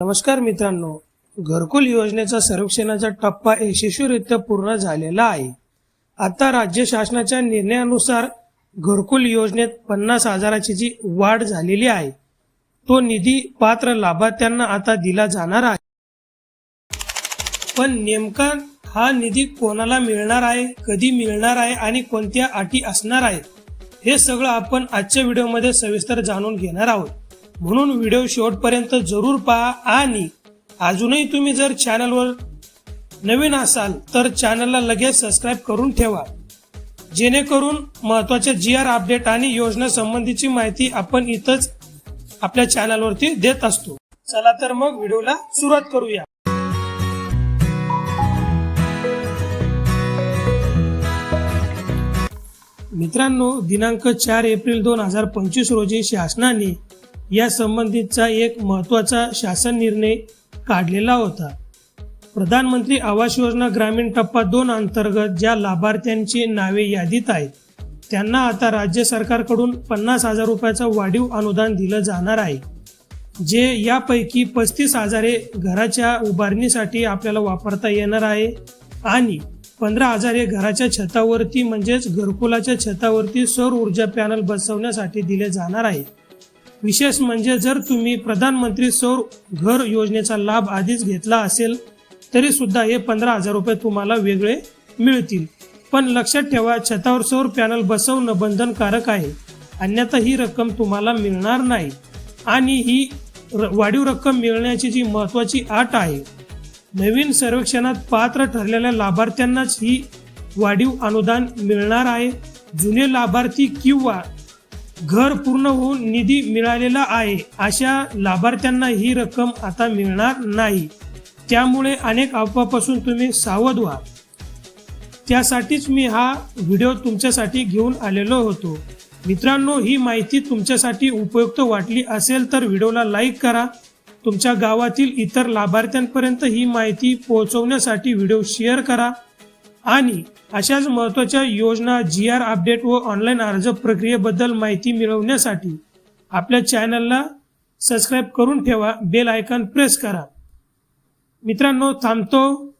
नमस्कार मित्रांनो घरकुल योजनेचा सर्वेक्षणाचा टप्पा यशस्वीरित्या पूर्ण झालेला आहे. आता राज्य शासनाच्या निर्णयानुसार घरकुल योजनेत पन्नास हजाराची जी वाढ झालेली आहे तो निधी पात्र लाभार्थ्यांना आता दिला जाणार आहे. पण नेमका हा निधी कोणाला मिळणार आहे कधी मिळणार आहे आणि कोणत्या अटी असणार आहेत हे सगळं आपण आजच्या व्हिडिओमध्ये सविस्तर जाणून घेणार आहोत. म्हणून व्हिडिओ शेवटपर्यंत जरूर पहा आणि अजूनही तुम्ही जर चॅनलवर नवीन असाल तर चॅनलला लगेच सबस्क्राईब करून ठेवा. जेणेकरून महत्त्वाच्या जी आर अपडेट आणि योजना संबंधीची माहिती आपण इथंच आपल्या चॅनलवरती देत असतो. चला तर मग व्हिडिओला सुरुवात करूया. मित्रांनो दिनांक चार एप्रिल दोन हजार पंचवीस रोजी शासनाने या संबंधितचा एक महत्त्वाचा शासन निर्णय काढलेला होता. प्रधानमंत्री आवास योजना ग्रामीण टप्पा दोन अंतर्गत ज्या लाभार्थ्यांची नावे यादीत आहेत त्यांना आता राज्य सरकारकडून पन्नास हजार रुपयाचं वाढीव अनुदान दिलं जाणार आहे जे यापैकी पस्तीस हजारे घराच्या उभारणीसाठी आपल्याला वापरता येणार आहे आणि पंधरा हजार हे घराच्या छतावरती म्हणजेच घरकुलाच्या छतावरती सौर ऊर्जा पॅनल बसवण्यासाठी दिले जाणार आहे. विशेष म्हणजे जर तुम्ही प्रधानमंत्री सौर घर योजनेचा लाभ आधीच घेतला असेल तरी सुद्धा हे पंधरा हजार रुपये तुम्हाला वेगळे मिळतील. पण लक्षात ठेवा छतावर सौर पॅनल बसवणं बंधनकारक आहे. अन्यथा ही रक्कम तुम्हाला मिळणार नाही. आणि ही र- वाढीव रक्कम मिळण्याची जी महत्त्वाची आट आहे नवीन सर्वेक्षणात पात्र ठरलेल्या लाभार्थ्यांनाच ही वाढीव अनुदान मिळणार आहे. जुने लाभार्थी किंवा घर पूर्ण होऊन निधी मिळालेला आहे अशा लाभार्थ्यांना ही रक्कम आता मिळणार नाही. त्यामुळे अनेक अफवापासून तुम्ही सावध व्हा. त्यासाठीच मी हा व्हिडिओ तुमच्यासाठी घेऊन आलेलो होतो. मित्रांनो ही माहिती तुमच्यासाठी उपयुक्त वाटली असेल तर व्हिडिओला लाईक करा. तुमच्या गावातील इतर लाभार्थ्यांपर्यंत ही माहिती पोहोचवण्यासाठी व्हिडिओ शेअर करा. आणि अशाच महत्त्वाच्या योजना जी आर अपडेट व ऑनलाईन अर्ज प्रक्रियेबद्दल माहिती मिळवण्यासाठी आपल्या चॅनलला सबस्क्राईब करून ठेवा बेल आयकॉन प्रेस करा. मित्रांनो थांबतो.